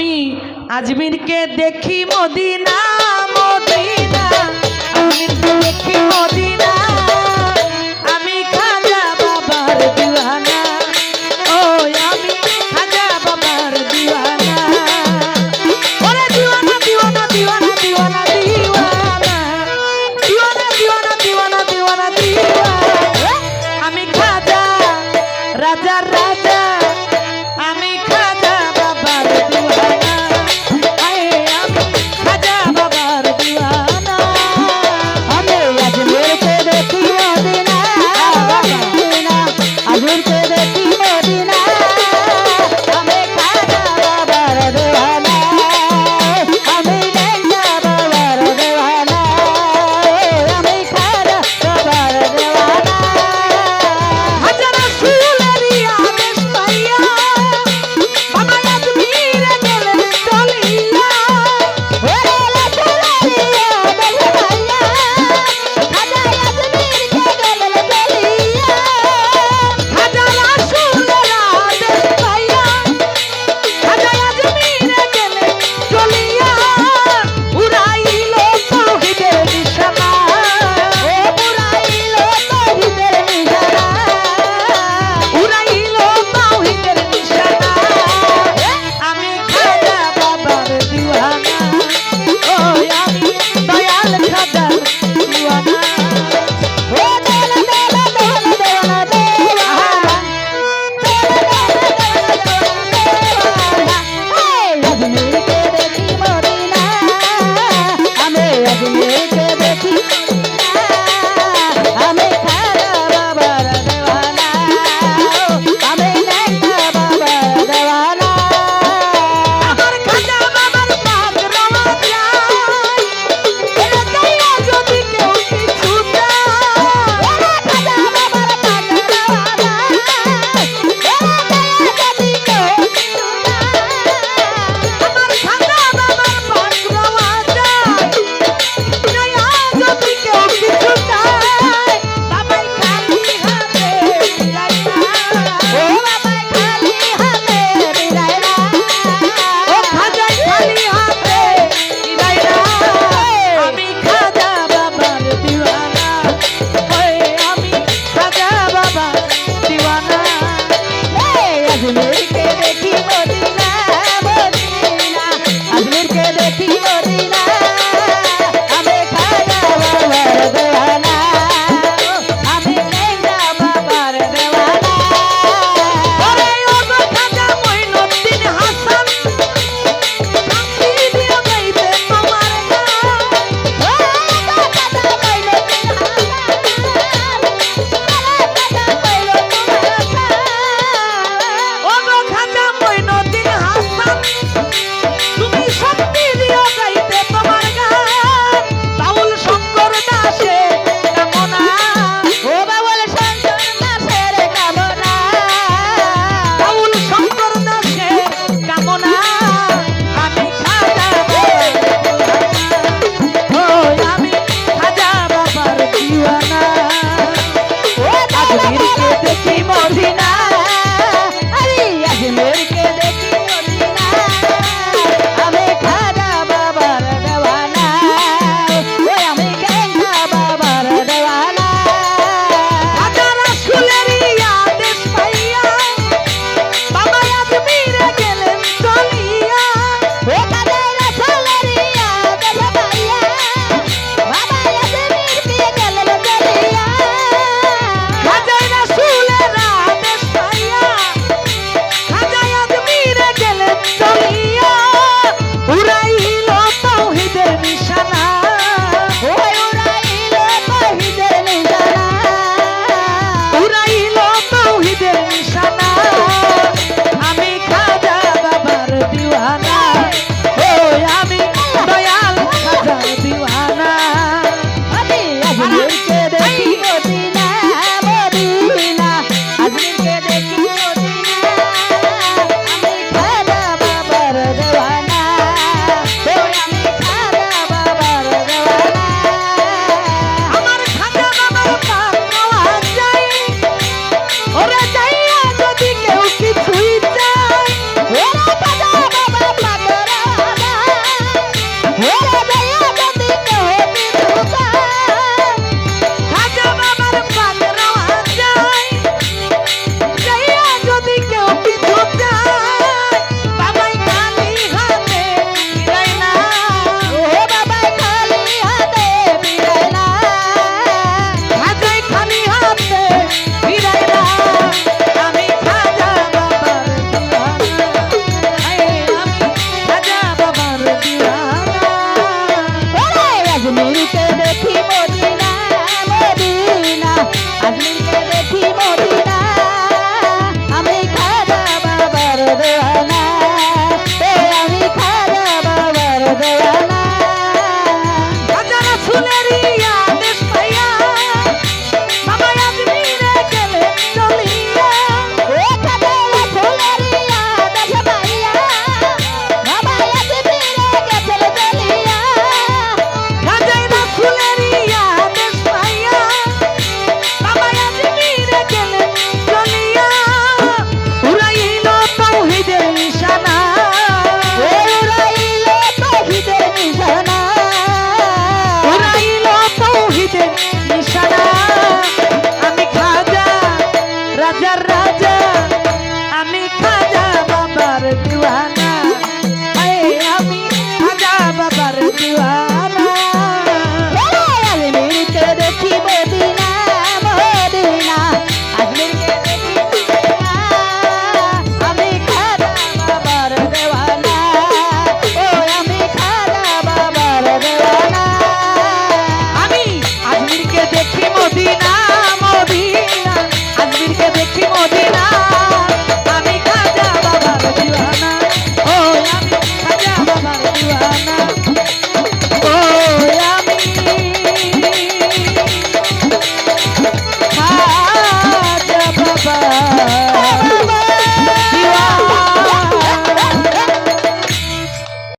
আমি আজমিরকে দেখি Medina Medina. আজমিরকে দেখি মদিনা। আমি খাজা বাবার দিওয়ানা। ও আমি খাজা বাবার দিওয়ানা। ওরে দিওয়ানা দিওয়ানা দিওয়ানা দিওয়ানা দিওয়ানা। দিওয়ানা দিওয়ানা দিওয়ানা দিওয়ানা দিওয়ানা। আমি খাজা, রাজা রাজা। হুজুর ¡Correcto!